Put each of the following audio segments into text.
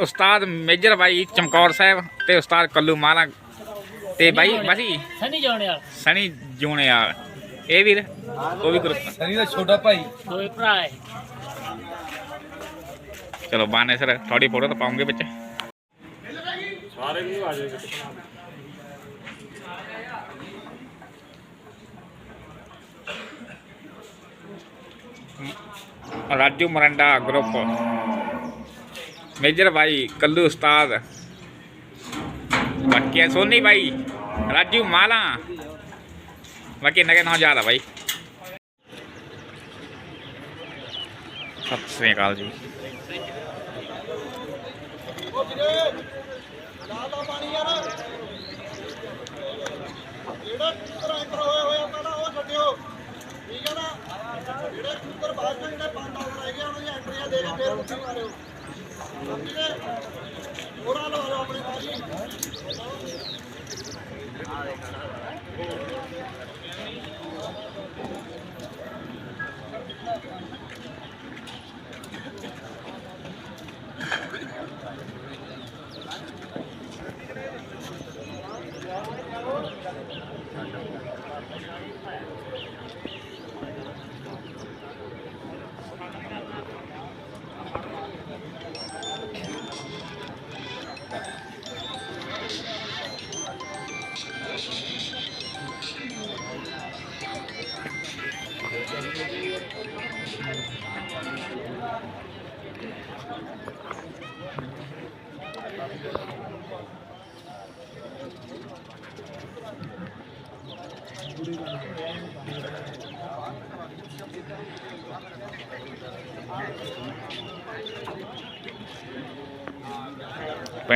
ਉਸਤਾਦ ਮੇਜਰ ਬਾਈ ਚਮਕੌਰ ਸਾਹਿਬ ਤੇ ਉਸਤਾਦ ਕੱਲੂ ਮਾਲਾ ਤੇ ਬਾਈ ਬਾਜੀ ਸਨੀ ਜੋਣਿਆ ਸਣੀ ਜੂਣਿਆਲ। ਇਹ ਵੀਰ ਉਹ ਵੀ ਗਰੁੱਪ ਸਨੀ ਦਾ ਛੋਟਾ ਭਾਈ। ਦੋਏ ਭਰਾ ਹੈ। ਚਲੋ ਬਾਨੇ ਸਰ ਤੁਹਾਡੀ ਫੋਟੋ ਤਾਂ ਪਾਉਂਗੇ ਵਿੱਚ। ਰਾਜੂ ਮਰੰਡਾ ਗਰੁੱਪ। ਮੇਜਰ ਭਾਈ, ਕੱਲੂ ਉਸਤਾਦ। ਬਾਕੀ ਸੋਨੀ ਭਾਈ, ਰਾਜੂ ਮਾਲਾ। ਬਾਕੀ ਨਗੇ ਨਾ ਜ਼ਿਆਦਾ ਭਾਈ। ਸਤਿ ਸ੍ਰੀ ਅਕਾਲ ਜੀ। ਜਿਹੜਾ ਕੂਤਰ ਅੰਦਰ ਹੋਇਆ ਹੋਇਆ ਪਹਿਲਾਂ ਉਹ ਛੱਡਿਓ ਠੀਕ ਹੈ ਨਾ ਜਿਹੜੇ ਕੂਤਰ ਬਾਅਦ ਚੋਂ ਜਿਹੜੇ ਪੰਜ ਆਉਂਦੇ ਰਹਿ ਗਏ ਉਹਨਾਂ ਐਂਟਰੀਆਂ ਦੇ ਕੇ ਫੇਰ ਉੱਠੀ ਮਾਰਿਓ। ਠੀਕ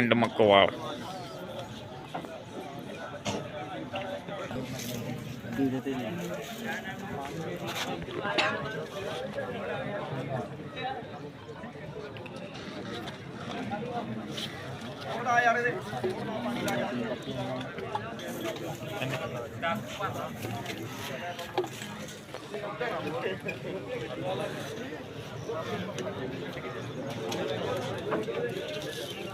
ਹੈ ਹੋਰਾਂ ਲਵਾ ਲਓ ਆਪਣੇ ਬਾਜੀ ਪਿੰਡ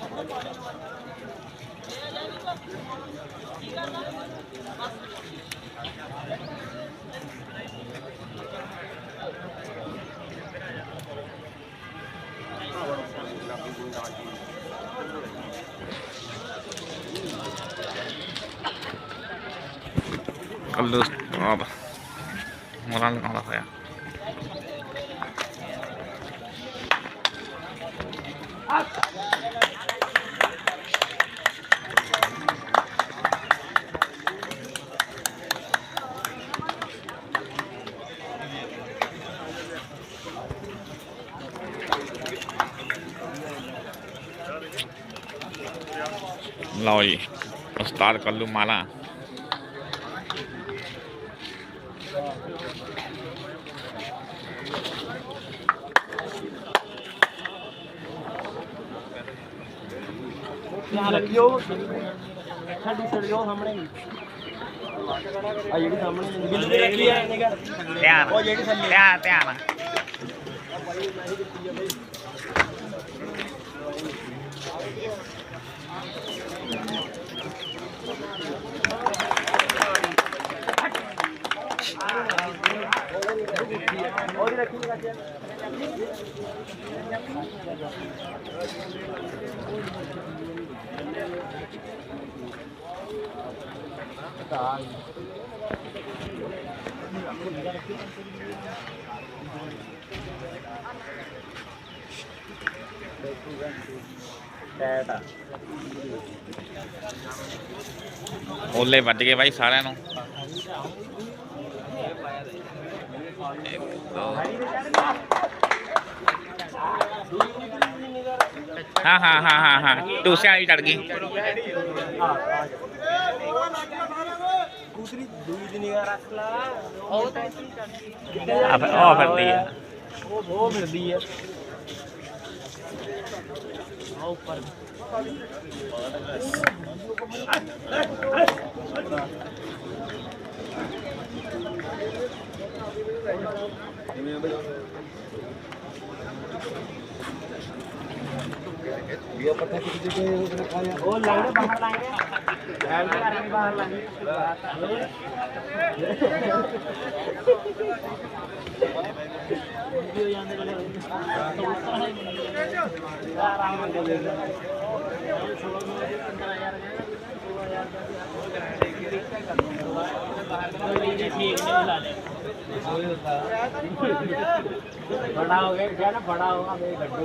ਮੱਕੋਵਾਲ ਕੱਲੂ ਉਸਤਾਦ ਮੋਰਾਂ ਲਗਾਉਂਦਾ ਹੋਇਆ ਲਓ ਜੀ ਉਸਤਾਦ ਕੱਲੂ ਮਾਲਾ ਸਾਡੀ ਸਿਰ ਜੋ ਸਾਹਮਣੇ ਆ ਜਿਹੜੀ ਸਾਹਮਣੇ ਬਿੱਲੂ ਦੀ ਰੱਖੀ ਆ ਨਿਗਾ ਧਿਆਨ ਉਹ ਜਿਹੜੀ ਥੱਲੇ ਧਿਆਨ ਧਿਆਨ ਉਹਦੀ ਰੱਖੀ ਓਲੇ ਵੱਜ ਗਏ ਬਾਈ ਸਾਰਿਆਂ ਨੂੰ। ਹਾਂ ਹਾਂ ਹਾਂ ਹਾਂ ਹਾਂ। ਟੂਸਿਆਂ ਵਾਲੀ ਚੜ ਗਈ ਦੂਸਰੀ ਦੂਜੀ ਦੀ ਨਿਗਾ ਰੱਖ ਲਾ ਉਹ ਉਹ ਫਿਰਦੀ ਆ। ਉਹ ਬਹੁਤ ਮਿਲਦੀ ਆ ਆ ਉੱਪਰ ये पता कि किसी को ये रखा है वो लाएंगे बाहर लाएंगे ध्यान करेंगे बाहर लाएंगे वीडियो यहां पे लगे तो उत्तर है आराम से ले ले 16000 बड़ा हो गया क्या ना बड़ा होगा मेरे गड्ढे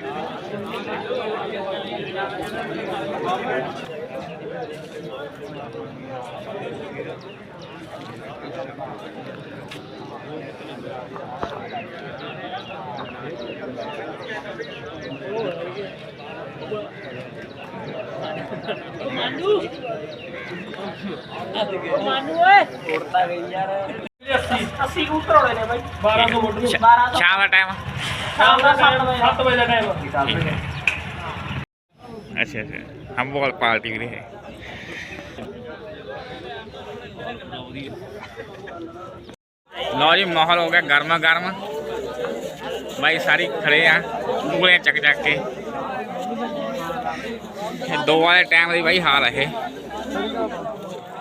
ਮਾਨੂ ਮਾਨੂ ਓਏ ਤੋੜਤਾ ਗਈ ਯਾਰ 80 80 ਕਬੂਤਰ ਹੋਣੇ ਨੇ ਬਾਈ। 1200 ਵੋਟ ਨੂੰ 1200 ਸ਼ਾਮ ਦਾ ਟਾਈਮ ਸ਼ਾਮ ਦਾ 7 ਵਜੇ। 7 ਵਜੇ ਦਾ ਟਾਈਮ ਅੱਛਾ ਅੱਛਾ। ਹਮ ਬਹੁਤ ਪਾਰਟੀ ਵੀ ਰਹੇ ਲਓ ਜੀ, ਮਾਹੌਲ ਹੋ ਗਿਆ ਗਰਮਾ ਗਰਮ। ਬਾਈ ਸਾਰੀ ਖੜੇ ਆ, ਉਂਗਲੀਆਂ ਚੱਕ ਚੱਕ ਕੇ। ਇਹ ਦੋ ਵਾਲੇ ਟਾਈਮ ਦੀ ਬਾਈ ਹਾਲ ਇਹ।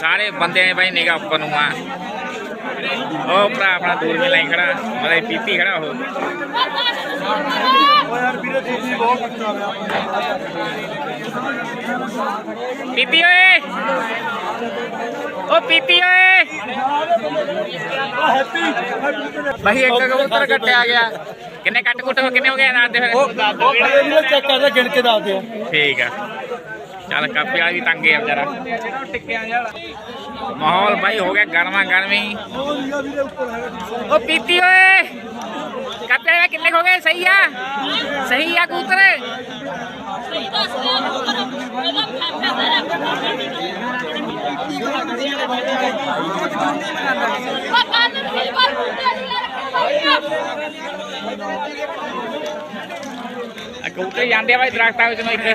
ਸਾਰੇ ਬੰਦੇ ਨੇ ਭਾਈ ਨਿਗਾ ਉੱਪਰ ਨੂੰ ਆ। ਉਹ ਭਰਾ ਆਪਣਾ ਦੂਰ ਵੀ ਲਾਈ ਖੜਾ, ਮਤਲਬ ਪੀਪੀ ਖੜਾ ਹੋ ਪੀਪੀ ਓਏ। ਓ ਪੀਪੀ ਓਏ। ਬਾਈ ਇੱਕ ਕਬੂਤਰ ਕੱਟਿਆ ਗਿਆ। ਕਿੰਨੇ ਕੱਟ ਕੁੱਟ ਹੋ ਕਿੰਨੇ ਹੋ ਗਏ ਨਾਲ ਦੇ ਫਿਰ? ਉਹ ਚੈੱਕ ਕਰਦਾ ਗਿਣ ਕੇ ਦੱਸਦੇ ਆ ਠੀਕ ਆ। ਚੱਲ ਕਾਪੀ ਵਾਲਾ ਵੀ ਤੰਗੇ ਆ ਵਿਚਾਰਾ। ਮਾਹੌਲ ਬਾਈ ਹੋ ਗਿਆ ਗਰਮਾ ਗਰਮੀ ਉਹ ਪੀਤੀ ਓਏ। ਕਾਪੀ ਵਾਲੇ ਕਿੰਨੇ ਹੋ ਗਏ? ਸਹੀ ਆ? ਸਹੀ ਆ ਕਬੂਤਰ? ਆ ਕਬੂਤਰ ਜਾਂਦੇ ਆ ਬਾਈ ਦਰਖਤਾਂ ਵਿੱਚ ਨੂੰ ਇੱਕ ਇਹ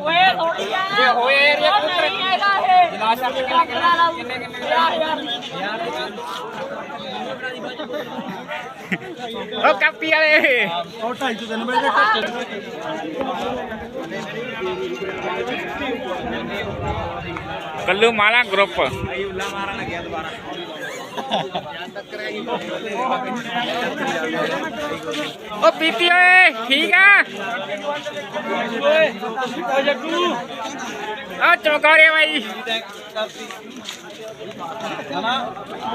ਓਏ ਥੋੜੀ ਆ ਜੇ ਹੋਏ ਏਰੀਆ ਨਹੀਂ ਹੈਗਾ ਇਹ ਜਲਾਸ ਕਿੰਨੇ ਕਿੰਨੇ ਕਿੰਨੇ ਯਾਰ ਯਾਰ ਉਹ ਕਾਪੀ ਵਾਲੇ। ਉਹ 250 ਤਿੰਨ ਵਜੇ ਦੇ ਘੱਟ। ਕੱਲੂ ਮਾਲਾ ਗਰੁੱਪ ਉਹ ਪੀਤੀ ਓਏ ਠੀਕ ਆ? ਆ ਚਮਕੌਰੇ ਬਾਈ।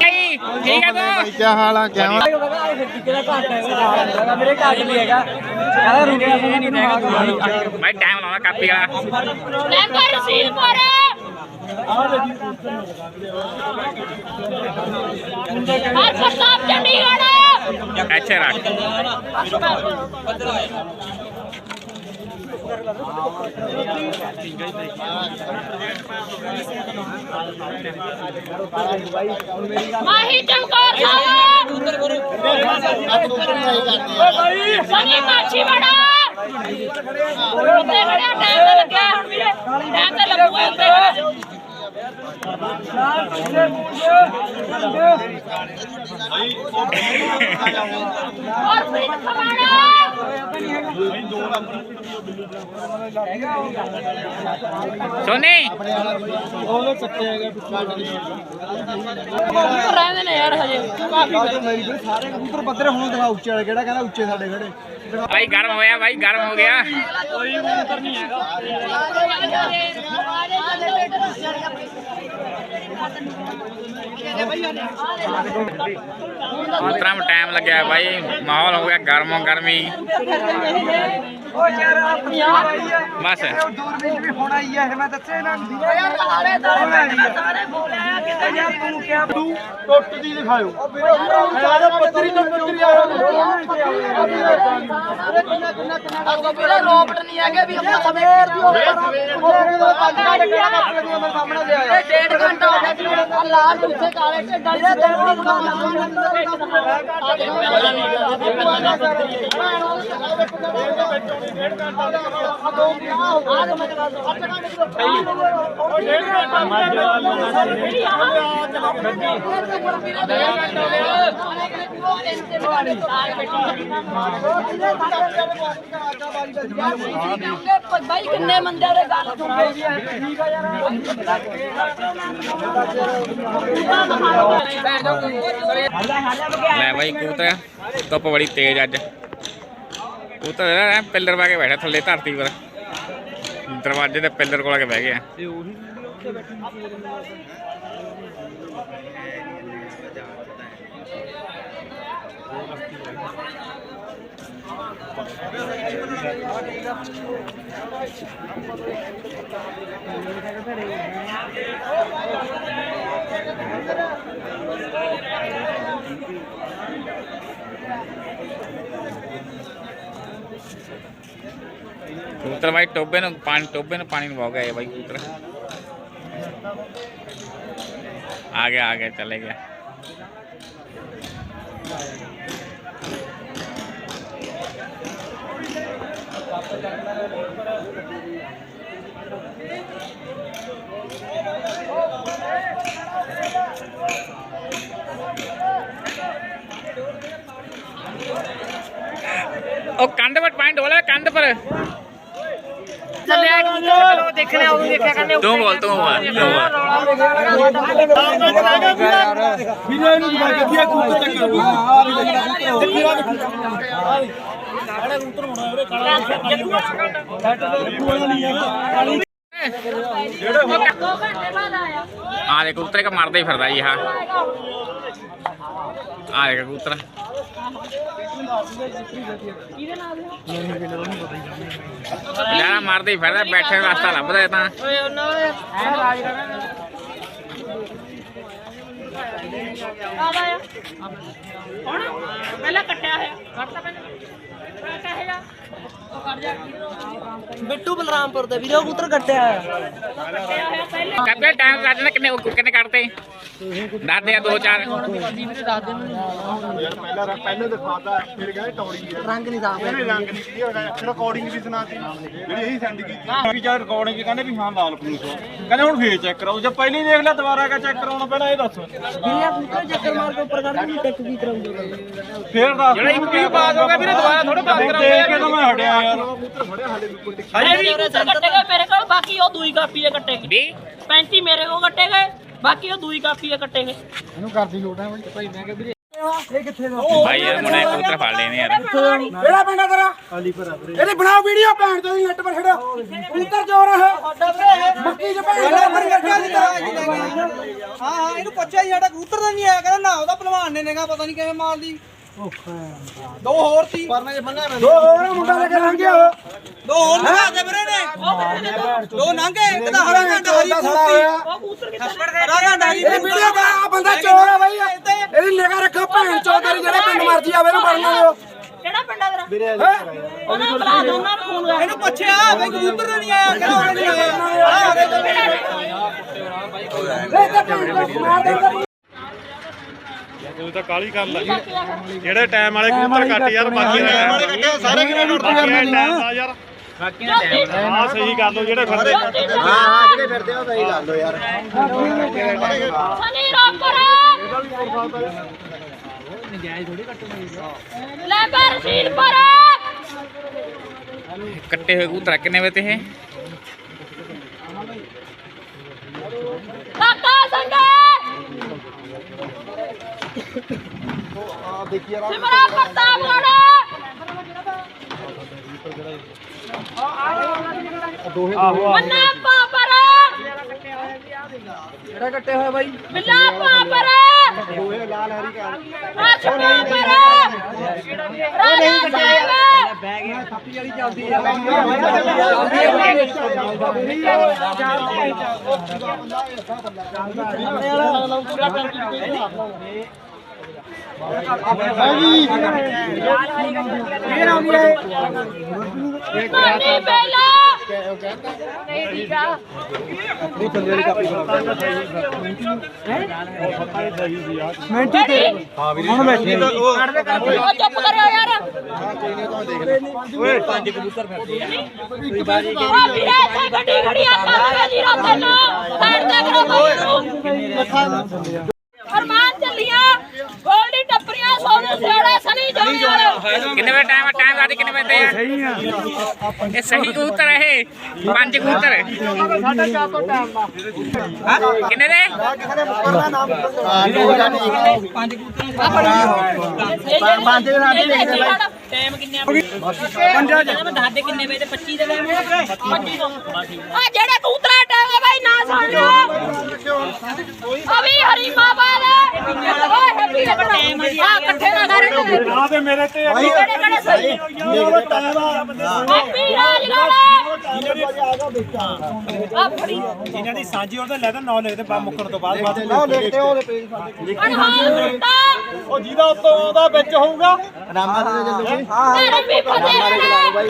ਕਈ ਠੀਕ ਆ ਤੂੰ? ਕੀ ਹਾਲ ਆ ਕਿਆ ਮੇਰੇ ਘਰ ਵੀ ਹੈਗਾ ਕਹਿੰਦਾ ਰੁਕਿਆ ਨਹੀਂ ਹੈਗਾ ਬਾਈ ਟਾਈਮ ਲਾਉਣਾ ਕਾਪੀ ਵਾਲਾ। ਮੈਂ ਕਰ ਰਸੀਦ ਪਰ ਹਰ ਪ੍ਰਤਾਪ ਚੰਡੀਗੜ੍ਹ ਇੱਥੇ ਰੱਖ। ਮਾਹੀ ਚਮਕੌਰ ਸਾਹਿਬ। ਸਨੀ ਮਾਛੀ ਬੜਾ ਉੱਤੇ ਖੜਿਆ ਟਾਈਮ ਤੇ ਲੱਗਿਆ। ਹੁਣ ਵੀਰੇ ਟਾਈਮ ਤੇ ਲੱਗੂਗਾ ਉੱਤੇ ਖੜਿਆ। ਔਰ ਪ੍ਰੀਤ ਖਵਾਣਾ ਸੋਨੀ। ਰਹਿੰਦੇ ਨੇ ਯਾਰ ਹਜੇ ਕਾਫੀ ਸਾਰੇ ਕਬੂਤਰ ਪੱਧਰੇ ਹੁਣ ਦਿਖਾ ਉੱਚੇ ਵਾਲੇ ਕਿਹੜਾ ਕਹਿੰਦਾ ਉੱਚੇ ਸਾਡੇ ਖੜੇ ਬਾਈ ਗਰਮ ਹੋਇਆ ਬਾਈ ਗਰਮ ਹੋ ਗਿਆ ਉਤਰਾ ਨੂੰ ਟਾਈਮ ਲੱਗਿਆ ਬਾਈ ਮਾਹੌਲ ਹੋ ਗਿਆ ਗਰਮੋ ਗਰਮੀ। ਬਸ। ਦੂਰਬੀਨ ਵੀ ਹੁਣ ਆਈ ਹੈ ਮੈਂ ਦੱਸਿਆ ਇਹਨਾਂ ਨੂੰ ਯਾਰ ਸਾਰੇ ਸਾਰੇ ਬੋਲਿਆ ਕਿਤੇ ਯਾਰ ਤੂੰ ਕਿਹਾ ਟੁੱਟ ਦੀ ਦਿਖਾਇਓ। ਆ ਪੱਤਰੀ ਤੋਂ ਪੱਤਰੀ ਆ ਕਿੰਨਾ ਰੋਬਟ ਨਹੀਂ ਹੈਗੇ ਵੀ ਆਪਾਂ ਸਵੇਰ ਦੀ ਸਵੇਰ ਦਾ ਪੰਜ ਘੰਟੇ ਕਿਹੜਾ ਕੱਪ ਦੀਆਂ ਮੇਰੇ ਸਾਹਮਣੇ ਲਿਆ ਇਹ ਡੇਢ ਘੰਟਾ ਹੋ ਗਿਆ ਜੀ ਲਾਲ ਟੁੱਟੇ ਕਾਲੇ ਢੱਡਾਂ ਦੇ ਦਿਨ ਦੀ ਬਾਈ ਕਿੰਨੇ ਮੰਦੇ ਦੇ ਗੱਲ ਸੁਣਦੇ ਲੈ ਬਾਈ ਕਬੂਤਰ, ਧੁੱਪ ਬੜੀ ਤੇਜ਼ ਅੱਜ। ਕਬੂਤਰ ਐ ਪਿੱਲਰ ਪਾ ਕੇ ਬੈਠਾ ਥੱਲੇ ਧਰਤੀ ਪਰ ਦਰਵਾਜ਼ੇ ਦੇ ਪਿੱਲਰ ਕੋਲ ਆ ਕੇ ਬਹਿ ਗਿਆ। ਕਬੂਤਰ ਬਾਈ ਟੋਬੇ ਨੂੰ ਪਾਣੀ ਟੋਬੇ ਨੂੰ ਪਾਣੀ ਨਵਾ ਗਿਆ ਬਾਈ ਕਬੂਤਰ ਆ ਗਿਆ ਆ ਗਿਆ ਚਲੇ ਗਿਆ ਉਹ ਕੰਧ ਪਰ ਪਾਣੀ ਡੋਲਿਆ ਕੰਧ ਪਰ। ਚੱਲਿਆ ਕਬੂਤਰ ਦੇਖਣੇ ਆਉਂ ਦੇਖਿਆ ਕਰਨੇ ਤੂੰ ਬੋਲ ਤੂੰ ਬੋਲ ਤੂੰ ਬੋਲ। ਵੀਰੇ ਨੂੰ ਦਿਖਾ ਕੇ ਕੀ ਕੂਤ ਚੱਕ ਆ ਵੀ ਲੱਗਦਾ ਦੋ ਘੰਟੇ ਬਾਅਦ ਆਇਆ ਆ ਦੇ ਕਬੂਤਰ ਇੱਕ ਮਰਦਾ ਹੀ ਫਿਰਦਾ ਜੀ ਹਾਂ ਆ ਦੇ ਕਬੂਤਰ ਲੈਣਾ ਮਾਰਦੇ ਹੀ ਫਿਰਦਾ, ਬੈਠੇ ਰਸਤਾ ਲੱਭਦਾ ਇਹ ਤਾਂ। ਓਏ ਉਹਨਾਂ ਦੇ ਐ ਰਾਜ ਕਰਨਾ ਆ? ਹੁਣ ਪਹਿਲਾਂ ਕੱਟਿਆ ਹੋਇਆ। ਕੱਟਦਾ ਪਹਿਲਾਂ। ਮੈਂ ਕਹੇ ਬਿੱਟੂ ਬਲਰਾਮਪੁਰ ਦੇ ਵੀਰੇ ਉਹ ਕਬੂਤਰ ਕੱਟਿਆ ਕੱਟਿਆ ਟਾਈਮ ਕੱਢ ਲੈ ਕਿੰਨੇ ਕਿੰਨੇ ਕੱਢਦੇ ਦੱਸਦੇ ਆ ਦੋ ਚਾਰ। ਯਾਰ ਪਹਿਲਾਂ ਪਹਿਲੇ ਦਿਖਾਤਾ ਫਿਰ ਗਏ ਟੌੜੀ ਹੈ ਰੰਗ ਨਹੀਂ ਸਾਫ਼ ਇਹਨੇ ਰੰਗ ਨਹੀਂ ਕੀ ਹੋਇਆ ਫਿਰ ਰਿਕਾਰਡਿੰਗ ਵੀ ਸੁਣਾਤੀ ਜਿਹੜੀ ਇਹੀ ਸੈਂਡ ਕੀਤੀ। ਵੀ ਜਦ ਰਿਕਾਰਡਿੰਗ ਕਹਿੰਦੇ ਵੀ ਹਾਂ ਲਾਲ ਪੂਸ ਕਹਿੰਦੇ ਹੁਣ ਫੇਰ ਚੈੱਕ ਕਰਾਓ। ਜੇ ਪਹਿਲੀ ਦੇਖ ਲਿਆ ਦੁਬਾਰਾ ਕਾ ਚੈੱਕ ਕਰਾਉਣਾ ਪਹਿਲਾਂ ਇਹ ਦੱਸ। ਵੀਰੇ ਕਬੂਤਰ ਚੱਕਰ ਮਾਰ ਕੇ ਉੱਪਰ ਕੱਢ ਕੇ ਟੈਕ ਕੀ ਕਰਾਉਂਗੇ ਫੇਰ ਦੱਸ। ਜਿਹੜਾ ਇੱਕ ਵੀ ਪਾਸ ਹੋ ਗਿਆ ਵੀਰੇ ਦੁਬਾਰਾ ਥੋੜਾ ਪਾਸ ਕਰਾਉਂਦੇ ਹਟਿਆ ਯਾਰ। ਹਜੇ। ਵੀ ਕਬੂਤਰ ਕੱਟੇ ਗਏ ਮੇਰੇ ਕੋਲ ਬਾਕੀ ਉਹ ਦੂਈ ਕਾਪੀ ਦੇ ਕੱਟੇ ਗਏ। ਵੀ? 35 ਮੇਰੇ ਕੋਲ ਕੱਟੇ ਗਏ ਬਾਕੀ ਉਹ ਦੂਈ ਕਾਪੀ ਦੇ ਕੱਟੇ ਗਏ। ਭਾਈ ਯਾਰ ਮੁੰਡੇ ਕਬੂਤਰ ਫੜ ਲੈਣੇ ਯਾਰ। ਕਿਹੜਾ ਪਿੰਡ ਆ ਤੇਰਾ? ਇਹਦੀ ਬਣਾਓ ਵੀਡੀਓ ਭੈਣ ਤੋਂ ਨੈਟ ਪਰ ਛੱਡ ਕਬੂਤਰ ਚੋਰ ਹੈ। ਮੱਕੀ ਚ ਭੈਣ ਦਾ ਮਰ ਗਿਆ ਹਾਂ ਹਾਂ ਇਹਨੂੰ ਪੁੱਛਿਆ ਸਾਡਾ ਕਬੂਤਰ ਦਾ ਨਹੀਂ ਆਇਆ ਕਹਿੰਦਾ ਨਾ ਉਹਦਾ ਪਹਿਲਵਾਨ ਨੇ ਨੇਗਾ ਪਤਾ ਨਹੀਂ ਕਿਵੇਂ ਮਾਰਦੀ ਦੋ ਹੋਰ ਸੀ। ਦੋ ਹੋਰ ਮੁੰਡਾ ਲੈ ਕੇ ਲੰਘ ਗਿਆ ਦੋ ਹੋਰ ਲਗਾ ਦੇ ਵੀਰੇ ਨੇ। ਦੋ ਨੰਗੇ ਇੱਕ ਤਾਂ ਹਰਾ ਘੰਟਾ ਹਰੀ ਸਾਲਾ ਹੋਇਆ। ਹਰਾ ਘੰਟਾ ਹਰੀ ਇਹ ਵੀਡੀਓ ਦਾ ਆ ਬੰਦਾ ਚੋਰ ਹੈ ਬਈ। ਇਹਦੀ ਨਿਗਾਹ ਰੱਖੋ ਭੈਣ ਚੋਦਰੀ ਜਿਹੜੇ ਪਿੰਡ ਮਰਜ਼ੀ ਆਵੇ ਇਹਨੂੰ ਫੜਨਾ ਦਿਓ ਕਿਹੜਾ ਪਿੰਡ ਆ ਤੇਰਾ? ਉਹਨਾਂ ਨੂੰ ਬੁਲਾ ਦੋ ਉਹਨਾਂ ਨੂੰ ਫੋਨ ਕਰ। ਇਹਨੂੰ ਪੁੱਛਿਆ ਬਈ ਕਬੂਤਰ ਦਾ ਨਹੀਂ ਆਇਆ ਕਹਿੰਦਾ ਉਹਨੇ ਨਹੀਂ ਆਇਆ? ਹਾਂ ਦੇ ਦੋ ਇਹ ਤਾਂ ਮਾਰ ਦਿੰਦਾ ਤੂੰ ਤਾਂ ਕਾਲੀ ਕਰ ਲੈ। ਜਿਹੜੇ ਟਾਈਮ ਵਾਲੇ ਕਬੂਤਰ ਕੱਟ ਯਾਰ ਬਾਕੀ ਟਾਈਮ ਵਾਲੇ ਕੱਟੇ ਸਾਰੇ ਕਿਹਨੇ ਨੋਟ ਟਾਈਮ ਦਾ ਯਾਰ। ਹਾਂ ਸਹੀ ਕਰ ਲੋ ਜਿਹੜੇ ਫਿਰਦੇ ਹਾਂ ਜਿਹੜੇ ਫਿਰਦੇ ਉਹ ਸਹੀ ਲਾ ਲੋ ਯਾਰ। ਸਨੀ ਰੋਕਰ ਲੈ ਕਰ ਸੀਲ ਪਰ। ਕੱਟੇ ਹੋਏ ਕਬੂਤਰ ਕਿੰਨੇ ਵੇ ਤੇ ਇਹ? ਕਾਕਾ ਸੰਗੇ ਸਿਮਰਾ ਪ੍ਰਤਾਪਗੜ ਮੰਨਾ ਪਾਪਰ ਜਿਹੜਾ ਕੱਟੇ ਹੋਇਆ ਬਾਈ ਬਿੱਲਾ ਪਾਪਰ ਦੋਹੇ ਲਾਲ ਹਰੀ ਕਰ ਅਰਸ਼ ਪਾਪਰ ਰਾਜਾ ਸਾਹਿਬ ਥੱਪੀ ਵਾਲੀ ਚੱਲਦੀ ਆ ਮਾਨੀ ਬੇਲਾ ਨਹੀਂ ਦੀਦਾ ਮਿੰਟੀ ਤੇ ਹੁਣ ਬੈਠੇ ਉਹ ਚੁੱਪ ਕਰਿਓ ਯਾਰ ਆ ਵੀਰੇ ਇੱਥੇ ਗੱਡੀ ਖੜੀ ਆ ਕਾਂਗਰਸ ਦੀ ਰਾਤ ਨੂੰ ਸਾਈਡ ਤੇ ਕਰੋ ਬਾਈ ਨੂੰ ਫਰਮਾਨ ਚੱਲੀਆਂ ਗੋਲਡੀ ਟੱਪਰੀਆਂ ਸੋਨੂੰ ਸਿਆੜਾ ਸਨੀ ਜੋਨੀ ਵਾਲੇ ਕਿੰਨੇ ਵੇ ਟਾਈਮ ਟਾਈਮ ਦੱਸ ਕਿੰਨੇ ਵੇ ਤੇ ਆ ਸਹੀ ਆ ਇਹ ਸਹੀ ਕਬੂਤਰ ਹੈ ਇਹ ਪੰਜ ਕਬੂਤਰ ਕਿੰਨੇ ਦੇ ਪੰਜ ਦੇ ਸਾਡੇ ਟਾਈਮ ਕਿੰਨੇ ਆ ਪੰਜਾ ਮੈਂ ਦੱਸ ਦੇ ਕਿੰਨੇ ਵਜੇ ਤੇ 25 ਦੇ ਵੇ 25 ਤੋਂ ਆ ਜਿਹੜੇ ਕਬੂਤਰਾ ਟਾਈਮ ਆ ਬਾਈ ਨਾ ਸੁਣ ਲਿਓ ਅਭੀ ਹਰੀ ਮਾਬਾ ਦੇ। ਓਏ ਹੈਪੀ ਦੇ ਟਾਈਮ ਆ ਇਕੱਠੇ ਨਾ ਕਰ ਆ ਤੇ ਮੇਰੇ ਤੇ ਕਿਹੜੇ ਕਿਹੜੇ ਸਹੀ। ਹੈਪੀ ਰਾਜਗੜ ਆ ਫੜੀ। ਇਹਨਾਂ ਦੀ ਸਾਂਝੀ ਉਹਦੇ ਲੈ ਤਾਂ ਨੌ ਲਿਖਦੇ ਬਾ ਮੁੱਕਣ ਤੋਂ ਬਾਅਦ ਬਾਅਦ। ਉਹ ਲਿਖਦੇ। ਉਹਦੇ ਪੇਜ ਸਾਡੇ ਉਹ ਜਿਹਦਾ ਉੱਤੋਂ ਉਹਦਾ ਵਿੱਚ ਹੋਊਗਾ। ਤੇਰੇ ਵੀ ਫਤਿਹ ਬਾਈ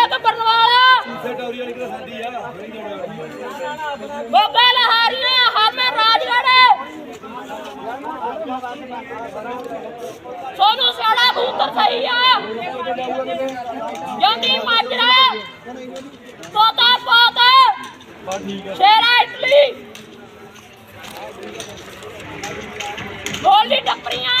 ਗੋਗਾ ਲਹਾਰੀਆਂ ਹਾਮੇ ਰਾਜਗੜ ਸੋਨੂੰ ਸਿਆੜਾ ਕਬੂਤਰ ਸਹੀ ਆ। ਜੰਗੀ ਮਾਜਰਾ ਤੋਤਾ ਪੋਤ। ਸ਼ੇਰਾ ਇਟਲੀ। ਗੋਲੀ ਟੱਪਰੀਆਂ।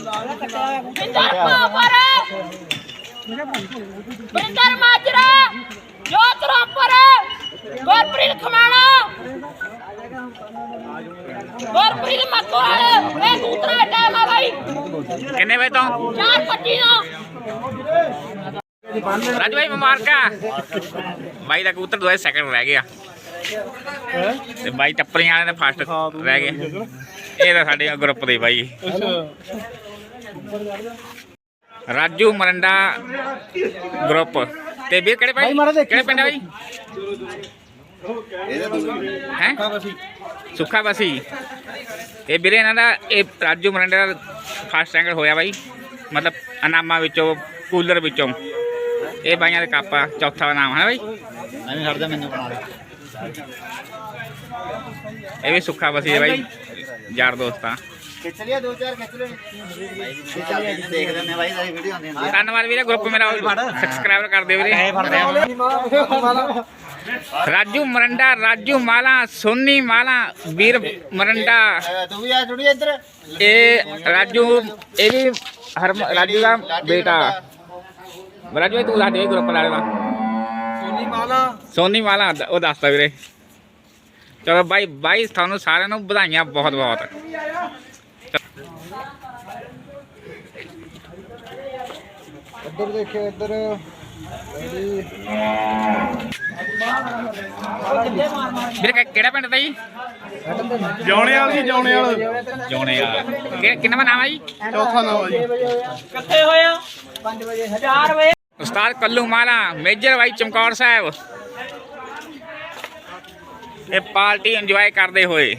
ਬਿੰਦਰ ਪਾਪਰ ਬਿੰਦਰ ਮਾਜਰਾ ਜੋਤ ਰਾਪਰ ਗੁਰਪ੍ਰੀਤ ਖਮਾਣਾ ਗੁਰਪ੍ਰੀਤ ਮੱਕੋਲ ਇਹ ਦੂਸਰਾ ਟਾਈਮ ਆ ਬਾਈ। ਕਿੰਨੇ ਵਜੇ ਤੋਂ? 4:25 ਦਾ ਰਾਜੂ ਭਾਈ ਮੁਬਾਰਕਾਂ। ਬਾਈ ਦਾ ਕਬੂਤਰ ਦੋਏ ਸੈਕਿੰਡ ਰਹਿ ਗਿਆ। ਤੇ ਬਾਈ ਟੱਪਰੀਆਂ ਵਾਲੇ ਨੇ ਫਸਟ ਰਹਿ ਗਏ। ਇਹ ਤਾਂ ਸਾਡੇ ਗਰੁੱਪ ਦੇ ਬਾਈ। ਰਾਜੂ ਮਰੰਡਾ ਗਰੁੱਪ ਤੇ ਵੀਰ ਕਿਹੜੇ ਭਾਈ ਕਿਹੜੇ ਪਿੰਡ ਆ ਬਾਈ? ਹੈ? ਸੁੱਖਾ ਬਸੀ ਇਹ ਵੀਰੇ ਇਹਨਾਂ ਦਾ ਇਹ ਰਾਜੂ ਮਰੰਡਾ ਦਾ ਫਸਟ ਰੈਂਕ ਹੋਇਆ ਬਾਈ। ਮਤਲਬ ਅਨਾਮਾ ਵਿੱਚੋਂ ਕੂਲਰ ਵਿੱਚੋਂ। ਇਹ ਬਾਈਆਂ ਦੇ ਕਾਪਾ ਚੌਥਾ ਨਾਮ ਹੈ ਬਾਈ? ਨਹੀਂ ਹਟਦਾ ਮੈਨੂੰ ਬਣਾ ਲੈ ਇਹ ਵੀ ਸੁੱਖਾ ਬਸੀ ਹੈ ਬਾਈ। ਯਾਰ ਦੋਸਤਾਂ ਖਿੱਚ ਲਿਆ ਦੋ ਚਾਰ ਖਿੱਚ ਲੈ ਲਿਆ ਦੇਖ ਲੈਣੇ ਬਾਈ ਸਾਰੀ ਵੀਡੀਓ ਆਉਂਦੀ ਹੁੰਦੀ ਧੰਨਵਾਦ ਵੀਰੇ ਗਰੁੱਪ ਮੇਰਾ ਸਬਸਕ੍ਰਾਈਬ ਕਰ ਦਿਓ ਵੀਰੇ। ਰਾਜੂ ਮਰੰਡਾ ਰਾਜੂ ਮਾਲਾ ਸੋਨੀ ਮਾਲਾ ਵੀਰ ਮਰੰਡਾ। ਤੂੰ ਵੀ ਆ ਜੁੜੀ ਇੱਧਰ। ਇਹ ਰਾਜੂ ਇਹ ਵੀ ਹਰਮ ਰਾਜੂ ਦਾ ਬੇਟਾ। ਰਾਜੂ ਤੂੰ ਸਾਡੇ ਗਰੁੱਪ ਲਾ ਲੈਣਾ ਸੋਨੀ ਮਾਲਾ ਸੋਨੀ ਮਾਲਾ ਦ- ਉਹ ਦੱਸਦਾ ਵੀਰੇ। ਚਲੋ ਬਾਈ ਬਾਈ ਤੁਹਾਨੂੰ ਸਾਰਿਆਂ ਨੂੰ ਵਧਾਈਆਂ ਬਹੁਤ ਬਹੁਤ। ਇੱਧਰ ਦੇਖਿਓ ਇੱਧਰ। ਵੀਰੇ ਕਿਹੜਾ ਪਿੰਡ ਦਾ ਜੀ? ਜਾਉਣੇ ਵਾਲ ਜੀ ਜਾਉਣੇ ਵਾਲ। ਜੋਣੇ ਆ ਕਿ ਕਿੰਨਾ ਨਾਮ ਹੈ ਜੀ? ਚੌਥਾ ਨਾਮ ਆ ਜੀ। ਕਿੱਥੇ ਹੋਇਆ? 5 ਵਜੇ 4 ਵਜੇ। ਉਸਤਾਦ ਕੱਲੂ ਮਾਲਾ ਮੇਜਰ ਭਾਈ ਚਮਕੌਰ ਸਾਹਿਬ। ਇਹ ਪਾਰਟੀ ਇੰਜੋਏ ਕਰਦੇ ਹੋਏ।